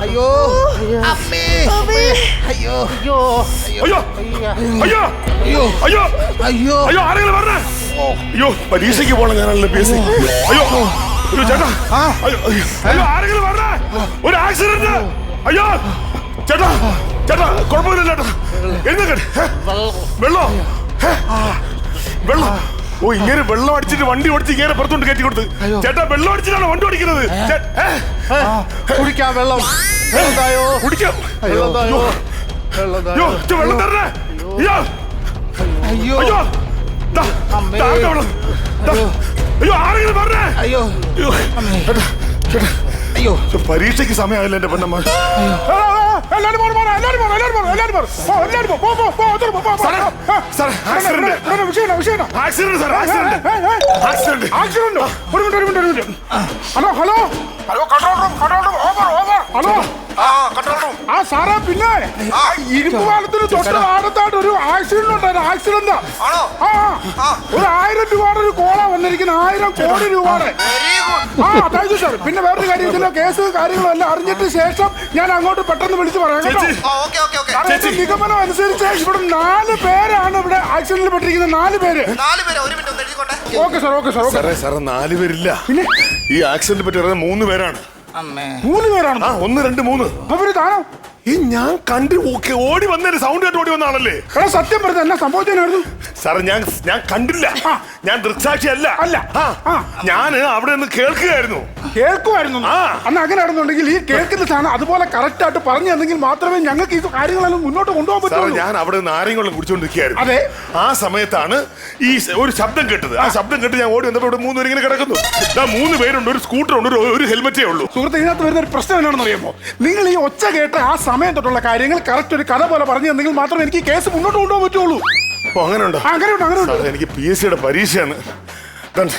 അയ്യോ അമ്മേ അയ്യോ അയ്യോ അയ്യോ അയ്യോ അയ്യോ അയ്യോ അയ്യോ അയ്യോ ആരെങ്കിലും പറഞ്ഞേ അയ്യോ പരീക്ഷയ്ക്ക് പോണം ഞാനല്ലേ പി എസ് സി അയ്യോ അയ്യോ ചേട്ടാ. അയ്യോ അയ്യോ. ആരെങ്കിലും പറഞ്ഞേ ഒരു ആക്സിഡന്റ്. അയ്യോ ചേട്ടാ. ചേട്ടാ കുഴപ്പമില്ല ചേട്ടാ. എഴുന്നേക്കട്ടെ വെള്ളോ? ഹേ? വെള്ളം? ഓ ഇങ്ങനെ വെള്ളം അടിച്ചിട്ട് വണ്ടി ഓടിച്ച് ഇങ്ങനെ പുറത്തോട്ട് കയറ്റി കൊടുത്ത്. ചേട്ടാ വെള്ളം അടിച്ചിട്ടാണ് വണ്ടി ഓടിക്കുന്നത്? കുടിക്കാം വെള്ളം. കുടിക്കാം. വെള്ളം തരണേ. അയ്യോ. ആരെങ്കിലും പറഞ്ഞേ അയ്യോ. അയ്യോ. പരീക്ഷയ്ക്ക് സമയമായില്ല എന്റെ പെണ്ണമ്മ എല്ലാരും പോണം, എല്ലാരും പോണം, എല്ലാരും പോണം, എല്ലാരും പോണം. പോ, എല്ലാരും പോ, പോ, പോ, പോ, അകത്തോട്ട് പോ, പോ, പോ. സാറേ, ആ, സാറേ, ഇവിടെ, accident. ഇവിടെ, ഇവിടെ, വിഷയമില്ല, വിഷയമില്ല. ആക്സിഡന്റ് സാർ ഏ, ആക്സിഡന്റ് ഏ, ഏ, ആക്സിഡന്റ് ആക്സിഡന്റോ? ഒരു മിനിറ്റ്, ഒരു മിനിറ്റ്, ഒരു minute. Hello hello hello control room control room over over hello ആ സാറേ പിന്നെ ആ. ഇരുമ്പ് പാലത്തിന് തൊട്ട് ആടത്തായിട്ട് ഒരു ആക്സിഡന്റ് ഉണ്ടായിരുന്നു ആക്സിഡന്റ് ആ ആ. ഒരു ആയിരം രൂപയുടെ ഒരു കോള വന്നിരിക്കുന്ന ആയിരം കോടി രൂപയുടെ. ആ താങ്ക് യു സാർ പിന്നെ വേറൊരു കാര്യം ഇതിന്റെ കേസ് കാര്യങ്ങളും എല്ലാം അറിഞ്ഞിട്ട് ശേഷം ഞാൻ അങ്ങോട്ട് പെട്ടെന്ന് വിളിച്ചു പറയാം കേട്ടോ. ചേച്ചി. Okay okay okay. സാറേ, എന്റെ നിഗമനം അനുസരിച്ച് ഇവിടെ നാല് പേരാണ് ഇവിടെ ആക്സിഡന്റിൽ പെട്ടിരിക്കുന്നത്. നാല് പേര്. നാല് പേര്. ഒരു മിനിറ്റ് ഒന്ന് എഴുതിക്കോട്ടെ? Okay sir okay sir okay. സാറേ സാറേ നാല് പേരില്ല. പിന്നെ? ഈ ആക്സിഡന്റ് പറ്റി പറഞ്ഞ മൂന്ന് പേരാണ്. അമ്മേ. മൂന്ന് പേരാണ്. ആ ഒന്ന് രണ്ട് മൂന്ന്. അവർ താനോ? ഈ ഞാൻ കണ്ടു ഓക്കെ ഓടി വന്നൊരു സൗണ്ട് കേട്ട് ഓടി വന്നാണല്ലേ എടാ സത്യം പറഞ്ഞ എന്നാ സംഭവിച്ചതിനായിരുന്നു സാറേ ഞാൻ ഞാൻ കണ്ടില്ല. ഞാൻ ദൃക്സാക്ഷി അല്ല. അല്ല. ഞാൻ അവിടെ നിന്ന് കേൾക്കുകയായിരുന്നു. കേൾക്കുമായിരുന്നു. ആ. അന്ന് അങ്ങനെ ആണെന്നുണ്ടെങ്കിൽ ഈ കേൾക്കുന്ന സാധനം അതുപോലെ കറക്റ്റ് ആയിട്ട് പറഞ്ഞു തന്നെങ്കിൽ മാത്രമേ ഞങ്ങൾക്ക് ഈ കാര്യങ്ങളെല്ലാം മുന്നോട്ട് കൊണ്ടുപോകാൻ പറ്റൂ ഞാൻ അവിടെ നിന്ന് ആരെങ്കിലും കുടിച്ചോണ്ടിരിക്കുകയായിരുന്നു അതെ. ആ സമയത്താണ് ഈ ഒരു ശബ്ദം കേട്ടത്. ആ ശബ്ദം കേട്ട് ഞാൻ ഓടി വന്നപ്പോൾ ഇവിടെ മൂന്ന് പേരിങ്ങനെ കിടക്കുന്നു. മൂന്ന് പേരുണ്ട് ഒരു സ്കൂട്ടർ ഉണ്ട് ഒരു ഹെൽമെറ്റേ ഉള്ളൂ. സുഹൃത്ത് ഇതിനകത്ത് വരുന്ന ഒരു പ്രശ്നം എന്നാണെന്ന് അറിയുമ്പോൾ നിങ്ങൾ ഈ ഒച്ച കേട്ട ആ സമയം തൊട്ടുള്ള കാര്യങ്ങൾ കറക്റ്റ് ഒരു കഥ പോലെ പറഞ്ഞു തന്നെങ്കിൽ മാത്രമേ എനിക്ക് കേസ് മുന്നോട്ട് കൊണ്ടുപോകാൻ പറ്റുള്ളൂ. അങ്ങനെയുണ്ട്? അങ്ങനെയുണ്ട് അങ്ങനെയുണ്ട്. അങ്ങനെ അങ്ങനെ സാറേ എനിക്ക് പി എസ് സിയുടെ പരീക്ഷയാണ്. ദാ-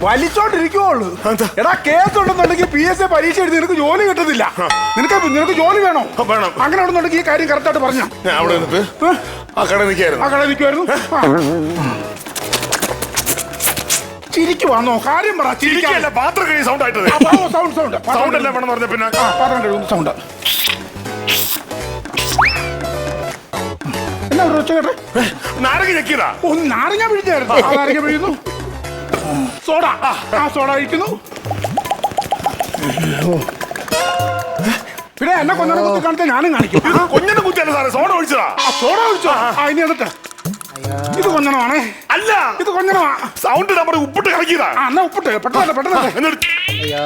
വലിച്ചോണ്ടിരിക്കുവുള്ളൂ എടാ കേസ് ഉണ്ടെന്നുണ്ടെങ്കിൽ പി എസ് എ പരീക്ഷ എഴുതി നിനക്ക് ജോലി കിട്ടത്തില്ല. നിനക്ക് നിനക്ക് ജോലി വേണോ? ആ, വേണം. അങ്ങനെ ഉണ്ടെന്നുണ്ടെങ്കിൽ ഈ കാര്യം കറക്റ്റ് ആയിട്ട് പറഞ്ഞ. ഞാൻ അവിടെ നിന്നിട്ട് ആ കട നിൽക്കായിരുന്നു നിൽക്കുമായിരുന്നു ചിരിക്കുവാന്നോ? കാര്യം പറ ചിരിക്കാൻ. പാത്രം കഴിയും സൗണ്ട് ആയിട്ടത്. സൗണ്ട് സൗണ്ട് സൗണ്ട് എല്ലാം വേണം പറഞ്ഞ പിന്നെ സൗണ്ട് എന്നാ ഒരു ഒച്ച കേട്ടെ? നാരങ്ങ ഞെക്കിയതാ. ഒന്ന് നാരങ്ങ പിഴിഞ്ഞായിരുന്നു ആ നാരങ്ങ പിഴിയുന്നു. സോഡ. ആ സോഡ കഴിക്കുന്നു പിന്നെ എന്നെ കൊഞ്ഞനെ കുത്തി കാണിച്ചാൽ ഞാനും കാണിക്കും. ഇത് കൊഞ്ഞനെ കുത്തിയല്ല സാറേ? സോഡ ഒഴിച്ചതാ. ആ സോഡ ഒഴിച്ചോ? ആ ഇനി എന്നിട്ട്. ഇത് കൊഞ്ഞണമാണേ അല്ല. ഇത് കൊഞ്ഞണമാ സൗണ്ട് നമ്മുടെ ഉപ്പിട്ട് കളക്കിയതാ ആ എന്നാ ഉപ്പിട്ട്. പെട്ടെന്ന് പെട്ടെന്ന് എന്നിട്ട് അയ്യോ.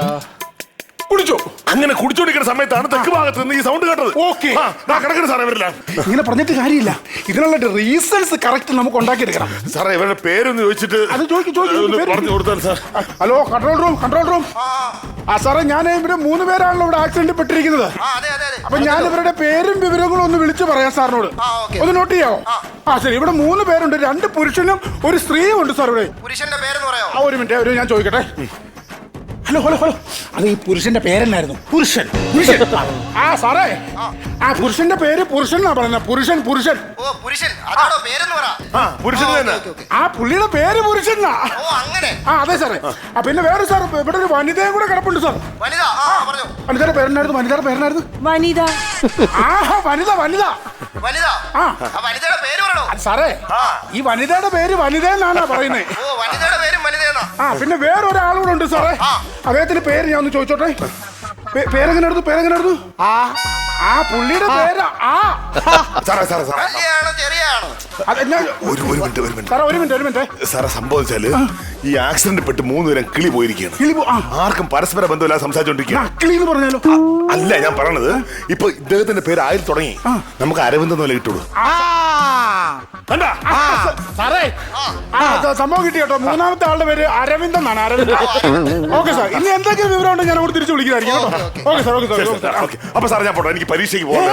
കുടിച്ചോ. അങ്ങനെ കുടിച്ചോണ്ടിരിക്കുന്ന സമയത്താണ് തെക്ക് ഭാഗത്ത് നിന്ന് ഈ സൗണ്ട് കേട്ടത്. ഓക്കേ. കിടക്കുന്ന സാറേ ഇവരില്ല. ഇങ്ങനെ പറഞ്ഞിട്ട് കാര്യമില്ല. ഇതിനുള്ള റീസൺസ് കറക്റ്റ് നമുക്ക് ഉണ്ടാക്കിയെടുക്കണം. സാറേ ഇവരുടെ പേരൊന്ന് ചോദിച്ചിട്ട് അത് ചോദിക്ക്, ചോദിക്ക്, പേര് പറഞ്ഞു കൊടുത്താൽ sir hello control room control room ആ. സാറേ ഞാൻ ഇവർ മൂന്ന് പേരാണല്ലോ ഇവിടെ ആക്സിഡന്റ് പെട്ടിരിക്കുന്നത്. ആ അതെ അതെ അതെ. അപ്പൊ ഞാൻ ഇവരുടെ പേരും വിവരങ്ങളും ഒന്ന് വിളിച്ചു പറയാം സാറിനോട്. ഓക്കേ. ഒന്ന് നോട്ട് ചെയ്യാവോ? ആ. ശരി. ഇവിടെ മൂന്ന് പേരുണ്ട്. രണ്ട് പുരുഷനും ഒരു സ്ത്രീയും ഉണ്ട് സാർ ഇവിടെ. പുരുഷന്റെ പേരെന്ന് പറയാമോ ആ ഒരു മിനിറ്റ് ഒരു ഞാൻ ചോദിക്കട്ടെ? Hello hello hello. അത് ഈ പുരുഷന്റെ പേരെന്നായിരുന്നു. പുരുഷൻ പുരുഷൻ. ആ സാറേ. ആ പുരുഷന്റെ പേര് പുരുഷൻ എന്നാ പറയുന്നത് പുരുഷൻ പുരുഷൻ. ഓ പുരുഷൻ. അതാണോ പേരെന്ന് പറ. ആ പുരുഷൻ തന്നെ. ആ പുള്ളിയുടെ പേര് പുരുഷൻ എന്നാ ഓ അങ്ങനെ. ആ അതെ സാറേ. ആ പിന്നെ വേറെ സാർ ഇവിടെ ഒരു വനിതയും കൂടെ കിടപ്പുണ്ട് സാർ. വനിത. ആ പറഞ്ഞോ. വനിതയുടെ പേരെന്നായിരുന്നു വനിതയുടെ പേരെന്നായിരുന്നു. വനിത. ആ വനിത വനിത. വനിത. ആ. ആ വനിതയുടെ പേര് പറയണോ? സാറേ ആ. ഈ വനിതയുടെ പേര് വനിത എന്നാണ് പറയുന്നത് ഓ വനിതയെന്നാ ആ. പിന്നെ വേറൊരാളൂടെ ഉണ്ട് സാറേ. അദ്ദേഹത്തിന്റെ പേര് ഞാൻ ഒന്ന് ചോദിച്ചോട്ടെ? പേരെങ്ങനെ എടുത്തു പേരെങ്ങനെ എടുത്തു ആ. ആ പുള്ളിയുടെ പേര്. ആ. സാറേ സാറേ സാറേ. ഒരു അതെന്നാ ഒരു മിനിറ്റ് ഒരു മിനിറ്റ്. സാറേ ഒരു മിനിറ്റ് ഒരു മിനിറ്റ്. സാറേ സംഭവിച്ചാൽ ഈ ആക്സിഡന്റ് പെട്ട് മൂന്ന് പേരും കിളി പോയിരിക്കുകയാണ്. കിളി ആർക്കും പരസ്പര ബന്ധമില്ലാതെ സംസാരിച്ചോണ്ടിരിക്കുകയാണ്. എന്ന് പറഞ്ഞാലോ? അല്ല ഞാൻ പറയണത് ഇപ്പൊ ഇദ്ദേഹത്തിന്റെ പേര് ആയിൽ തുടങ്ങി? നമുക്ക് അരവിന്ദ് എന്നല്ല കിട്ടുള്ളൂ. കണ്ടാ? സാറേ ആ. സ- സംഭവം കിട്ടി കേട്ടോ മൂന്നാമത്തെ ആളുടെ പേര് അരവിന്ദ് എന്നാണ് അരവിന്ദ് ഓക്കെ സാർ ഇനി എന്തെങ്കിലും വിവരം ഉണ്ടെങ്കിൽ ഞാൻ അവിടെ തിരിച്ചു വിളിക്കുന്നതായിരിക്കും കേട്ടോ. Okay sir okay sir okay sir, sir. Okay. അപ്പൊ സാറേ ഞാൻ പോട്ടെ എനിക്ക് പരീക്ഷയ്ക്ക് പോകാം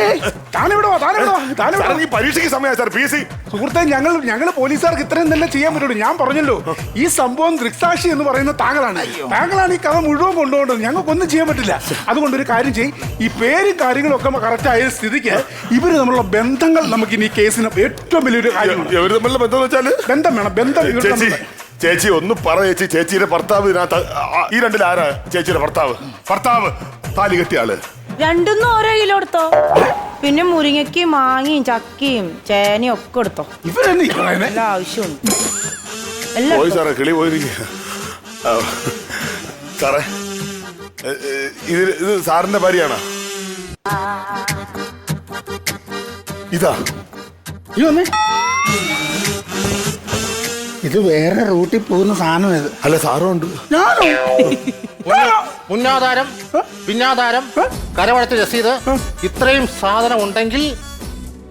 താനിവിടെ വാ താനിവിടെ വാ താനിവിടെ വാ. ഈ പരീക്ഷയ്ക്ക് സമയമായി സാർ പി എസ് സി. സുഹൃത്തെ ഞങ്ങൾ ഞങ്ങൾ പോലീസുകാർക്ക് ഇത്രയും തന്നെ ചെയ്യാൻ പറ്റുള്ളൂ. ഞാൻ പറഞ്ഞല്ലോ ഈ സംഭവം ദൃക്സാക്ഷി എന്ന് പറയുന്ന താങ്കളാണ്. താങ്കളാണ് ഈ കഥ മുഴുവൻ കൊണ്ടുപോകേണ്ടത്. ഞങ്ങൾക്കൊന്നും ചെയ്യാൻ പറ്റില്ല. അതുകൊണ്ട് ഒരു കാര്യം ചെയ്യും. ഈ പേരും കാര്യങ്ങളും ഒക്കെ കറക്റ്റ് ആയ സ്ഥിതിക്ക് ഇവർ തമ്മിലുള്ള ബന്ധങ്ങൾ നമുക്ക് ഇനി ഈ കേസിന് ഏറ്റവും വലിയൊരു കാര്യമാണ് ഇവർ തമ്മിലുള്ള ബന്ധം എന്ന് വെച്ചാൽ ബന്ധം വേണം ബന്ധം ഇവർ ചേച്ചി തമ്മിലുള്ള. ചേച്ചി ഒന്ന് പറ ചേച്ചി ചേച്ചിയുടെ ഭർത്താവ് ഇതിനകത്ത് ആ, ഈ രണ്ടിൽ ആരാ ചേച്ചിയുടെ ഭർത്താവ്? ഭർത്താവ് താലി കെട്ടിയ ആൾ. രണ്ടും ഓരോ കിലോ എടുത്തോ? പിന്നെ മുരിങ്ങയ്ക്കും മാങ്ങയും ചക്കയും ചേനയും ഒക്കെ എടുത്തോ? ഇവരെന്നെ ഈ പറയുന്നെ? എല്ലാ ആവശ്യമുണ്ട് എല്ലാം പോയി എടുത്തോ. സാറേ കിളി പോയിരിക്കുക സാറേ ഏ, ഏ, ഇത് ഇത് സാറിന്റെ ഭാര്യയാണോ? ഇതാ. വന്നേ. ഇത് വേറെ റൂട്ടിൽ പോകുന്ന സാധനം ഇത്. അല്ല സാറും ഉണ്ട് ഞാനോ? മുന്നാധാരം പിന്നാധാരം കരവടച്ച രസീത് ഇത്രയും സാധനം ഉണ്ടെങ്കിൽ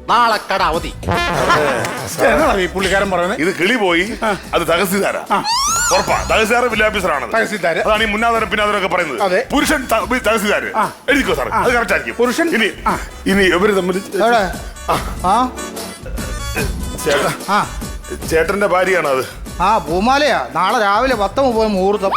നാളെ കട അവധി എന്നാ ഈ പുള്ളിക്കാരൻ പറയുന്നത്? ഇത് കിളി പോയി അത് തഹസിദാര ഉറപ്പാ തഹസീൽദാർ വില്ലേജ് ഓഫീസറാണ് തഹസീൽദാര്. അതാണ് ഈ മുന്നാധാരം പിന്നാധാരം ഒക്കെ പറയുന്നത്. അതെ. പുരുഷൻ ത- തഹസീൽദാര്. എഴുതിക്കോ സാർ അത് കറക്റ്റ് ആയിരിക്കും. പുരുഷൻ? ഇനി ഇനി ഇവർ തമ്മിൽ ആ. ചേട്ടാ ആ. ചേട്ടന്റെ ഭാര്യയാണ് അത്. ആ പൂമാലയാ. നാളെ രാവിലെ പത്ത് മുപ്പത് മുഹൂർത്തം.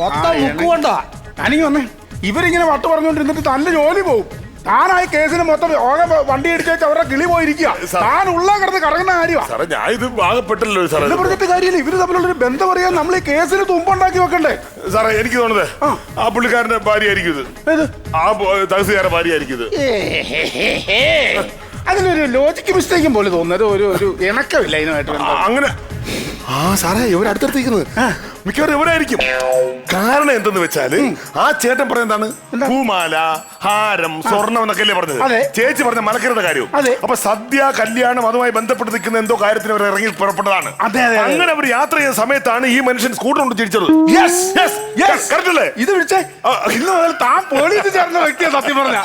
മൊത്തം മുക്കുകൊണ്ടാ മുക്ക് കൊണ്ടാ. ഞാനിങ്ങി വന്നേ. ഇവരിങ്ങനെ വട്ട് പറഞ്ഞുകൊണ്ടിരുന്നിട്ട് തന്റെ ജോലി പോകും താനായി കേസിന് മൊത്തം ഓകെ വണ്ടി ഇടിച്ചേച്ച് അവരുടെ കിളി പോയിരിക്കുക. താൻ ഉള്ള കിടന്ന് കറങ്ങുന്ന കാര്യമാണ് സാറേ ഞാൻ ഇത് ആകപ്പെട്ടല്ലോ സാറേ. എന്ന് പറഞ്ഞിട്ട് കാര്യമില്ല. ഇവർ തമ്മിലുള്ള ഒരു ബന്ധം അറിയാൻ നമ്മൾ ഈ കേസിന് തുമ്പുണ്ടാക്കി വെക്കണ്ടേ? സാറേ എനിക്ക് തോന്നുന്നത് ആ. പുള്ളിക്കാരന്റെ ഭാര്യ ആയിരിക്കും ഇത് ആ തഹസീൽദാരുടെ ഭാര്യ ആയിരിക്കും ഇത് അതിനൊരു ലോജിക്ക് മിസ്റ്റേക്കും പോലെ തോന്നുന്നത് ഒരു ഒരു ഇണക്കമില്ല ഇതിനുമായിട്ട് ബന്ധം. അങ്ങനെ. ആ സാറേ ഇവർ അടുത്തടുത്തിരിക്കുന്നത് മിക്കവാറും ഇവരായിരിക്കും കാരണം എന്തെന്ന് വെച്ചാൽ ആ ചേട്ടൻ പറഞ്ഞെന്താണ് പൂമാല ഹാരം സ്വർണം എന്നൊക്കെ അല്ലേ പറഞ്ഞത് ചേച്ചി പറഞ്ഞ മലക്കരുടെ കാര്യവും. അപ്പൊ സദ്യ കല്യാണം അതുമായി ബന്ധപ്പെട്ട് നിൽക്കുന്ന എന്തോ കാര്യത്തിന് അവർ ഇറങ്ങി പുറപ്പെട്ടതാണ്. അങ്ങനെ അവർ യാത്ര ചെയ്യുന്ന സമയത്താണ് ഈ മനുഷ്യൻ സ്കൂട്ടർ കൊണ്ട് തിരിച്ചത് ഇത് വിളിച്ചേ? ആ. ഇന്ന് മുതൽ താൻ പോലീസ് ചേർന്ന വ്യക്തിയാണ് സത്യം പറഞ്ഞ.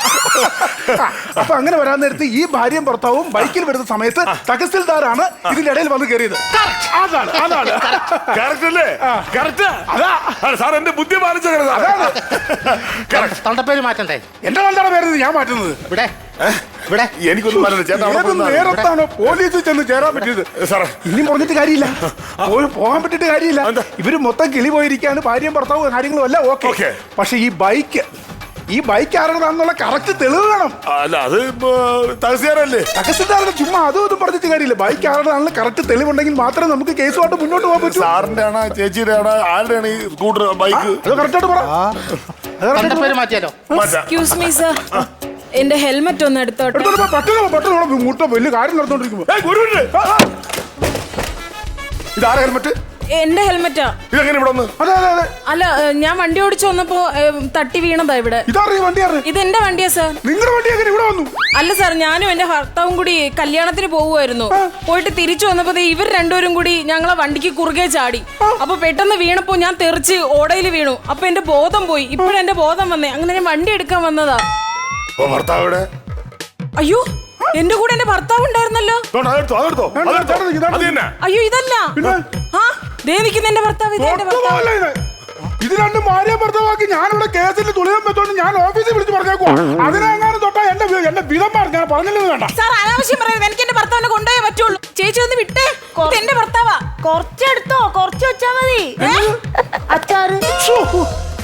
അപ്പൊ അങ്ങനെ വരാൻ നേരത്ത് ഈ ഭാര്യയും ഭർത്താവും ബൈക്കിൽ വരുന്ന സമയത്ത് തഹസിൽദാറാണ് ഇതിന്റെ ഇടയിൽ വന്ന് കയറിയത്. അതാണ് അതാണ്. കറക്റ്റ് അല്ലേ. കറക്റ്റ് അതാ. സാർ എന്റെ ബുദ്ധി പാലിച്ചത് അതാണ്. കറക്റ്റ് തണ്ടപ്പേര് മാറ്റണ്ടേ? എന്റെ തന്താണ് പേര് ഞാൻ മാറ്റുന്നത്. ഇവിടെ. ഇവിടെ. എനിക്കൊന്നും പറഞ്ഞില്ല ചേട്ടാ അവിടെ ഏത് പോയി നിന്നാ മതി. നേരത്താണോ പോലീസിൽ ചെന്ന് ചേരാൻ പറ്റിയത്? സാറേ. ഇനിയും പറഞ്ഞിട്ട് കാര്യമില്ല. പോയി പോകാൻ പറ്റിയിട്ട് കാര്യമില്ല. എന്താ? ഇവർ മൊത്തം കിളി പോയിരിക്കാണ് ഭാര്യയും ഭർത്താവും കാര്യങ്ങളും എല്ലാം ഓക്കെ Okay. പക്ഷെ ഈ ബൈക്ക് ഈ ബൈക്ക് ആരുടെതാണെന്നുള്ള കറക്റ്റ് തെളിവ് വേണം. അല്ല അത് തഹസീൽദാരല്ലേ? തഹസിൽദാരുടെ ചുമ്മാ അതും ഇതും പറഞ്ഞിട്ട് കാര്യമില്ല. ബൈക്ക് ആരുടെതാണെന്ന് കറക്റ്റ് തെളിവുണ്ടെങ്കിൽ മാത്രമേ നമുക്ക് കേസുമായിട്ട് മുന്നോട്ട് പോകാൻ പറ്റൂ. സാറിന്റെ ആണോ ചേച്ചിയുടെ ആണോ ആരുടെയാണ് ഈ സ്കൂട്ടർ ബൈക്ക്? അത് കറക്റ്റായിട്ട് പറ. മാറ്റിയാലോ? എക്സ്ക്യൂസ് മീ സർ എന്റെ ഹെൽമെറ്റ് ഒന്ന് എടുത്തോട്ടെ? മുട്ട വലിയ കാര്യം നടത്തോണ്ടിരിക്കുമ്പോ ഏയ്, ഒരു മിനിറ്റ്. ഇത് ആരെ ഹെൽമെറ്റ് എന്റെ ഹെൽമെറ്റാ. ഇതെങ്ങനെ ഇവിടെ വന്ന്? അതെ അതെ അതെ. അല്ല ഞാൻ വണ്ടി ഓടിച്ചു വന്നപ്പോ ഏ, തട്ടി വീണതാ ഇവിടെ. ഇതാറിയ വണ്ടി ഇത് എന്റെ വണ്ടിയാ സർ. നിങ്ങളുടെ വണ്ടി എങ്ങനെ ഇവിടെ വന്നു? അല്ല സാർ ഞാനും എന്റെ ഭർത്താവും കൂടി കല്യാണത്തിന് പോവുമായിരുന്നു. പോയിട്ട് തിരിച്ചു വന്നപ്പോ ദേ ഇവർ രണ്ടുപേരും കൂടി ഞങ്ങളെ വണ്ടിക്ക് കുറുകെ ചാടി. അപ്പൊ പെട്ടെന്ന് വീണപ്പോ ഞാൻ തെറിച്ച് ഓടയിൽ വീണു. അപ്പൊ എന്റെ ബോധം പോയി. ഇപ്പോഴും ഇപ്പോഴെന്റെ ബോധം വന്നേ. അങ്ങനെ ഞാൻ വണ്ടി എടുക്കാൻ വന്നതാ. ഓ ഭർത്താവ് അയ്യോ എന്റെ കൂടെ എന്റെ ഭർത്താവ് ഉണ്ടായിരുന്നല്ലോ. ഇതോണ്ട് അതെടുത്തോ അതെടുത്തോ അതെടുത്തോ. അത് തന്നെ. അയ്യോ ഇതല്ല. പിന്നെ? ആ ദേ നിൽക്കുന്ന എന്റെ ഭർത്താവ് ഇത് എന്റെ ഭർത്താവ്. ഒട്ടുമല്ല ഇത്. ഇത് രണ്ടും ഭാര്യ ഭർത്താവാക്കി ഞാനിവിടെ കേസിൽ തുളിയാൻ പറ്റുകൊണ്ട് ഞാൻ ഓഫീസിൽ വിളിച്ച് പറഞ്ഞേക്കുവാ. അതിനെങ്ങാനും തൊട്ടാ എന്റെ വി- എന്റെ വിധം പറഞ്ഞു ഞാൻ പറഞ്ഞില്ലെന്ന് വേണ്ട. സാർ അനാവശ്യം പറയുന്നത് എനിക്ക് എന്റെ ഭർത്താവിനെ കൊണ്ടുപോയേ പറ്റുള്ളൂ. ചേച്ചി ഒന്ന് വിട്ടേ. ഇത് എന്റെ ഭർത്താവാ. കുറച്ചെടുത്തോ. കുറച്ച് വെച്ചാ മതി. ഏ? അച്ചാറ്. ശ്ശോ,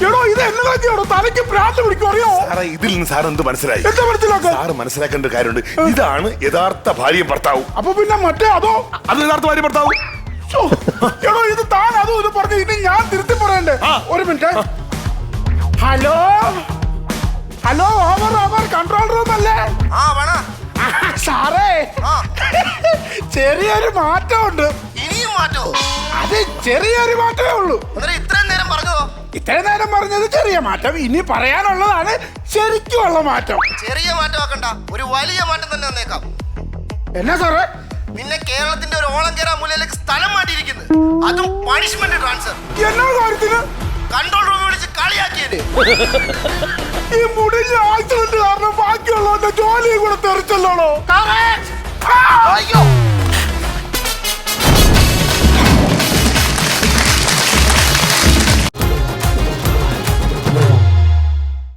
എടോ ഇത് എന്നതാക്കിയോടോ തലയ്ക്ക് ഭ്രാന്ത് പിടിക്കും അറിയോ? സാറേ ഇതിൽ നിന്ന് സാർ എന്ത് മനസ്സിലായി? എന്താ മനസ്സിലാക്ക? സാറ് മനസ്സിലാക്കേണ്ട ഒരു കാര്യമുണ്ട്. ഇതാണ് യഥാർത്ഥ ഭാര്യ ഭർത്താവും. അപ്പൊ പിന്നെ മറ്റേ അതോ? അത് യഥാർത്ഥ ഭാര്യ ഭർത്താവും. എടോ ഇത് താൻ അതും ഇത് പറഞ്ഞു ഇനി ഞാൻ തിരുത്തി പറയണ്ടേ? ഒരു minute. Hello? Hello over over control room അല്ലേ? ആ വേണ. സാറേ. ചെറിയൊരു മാറ്റമുണ്ട്. ഇനിയും മാറ്റോ? അത് ചെറിയൊരു മാറ്റമേ ഉള്ളൂ. ഇത്രയും നേരം പറഞ്ഞോ ഇത്രയും നേരം പറഞ്ഞത് ചെറിയ മാറ്റം. ഇനി പറയാനുള്ളതാണ് ശരിക്കുമുള്ള മാറ്റം. ചെറിയ മാറ്റം ആക്കണ്ട. ഒരു വലിയ മാറ്റം തന്നെ വന്നേക്കാം. എന്നാ സാറേ? നിന്നെ കേരളത്തിന്റെ ഒരു ഓളം കേറാൻ മൂലയിലേക്ക് സ്ഥലം മാറ്റിയിരിക്കുന്നത് അതും പണിഷ്മെന്റ് ട്രാൻസ്ഫർ എന്നാ കാര്യത്തിന്? കൺട്രോൾ റൂമിൽ വിളിച്ച് കളിയാക്കിയത്. ഈ മുടിഞ്ഞ ആക്സിഡന്റ് കാരണം ബാക്കിയുള്ളവന്റെ ജോലിയും കൂടെ തെറിച്ചല്ലോ അയ്യോ.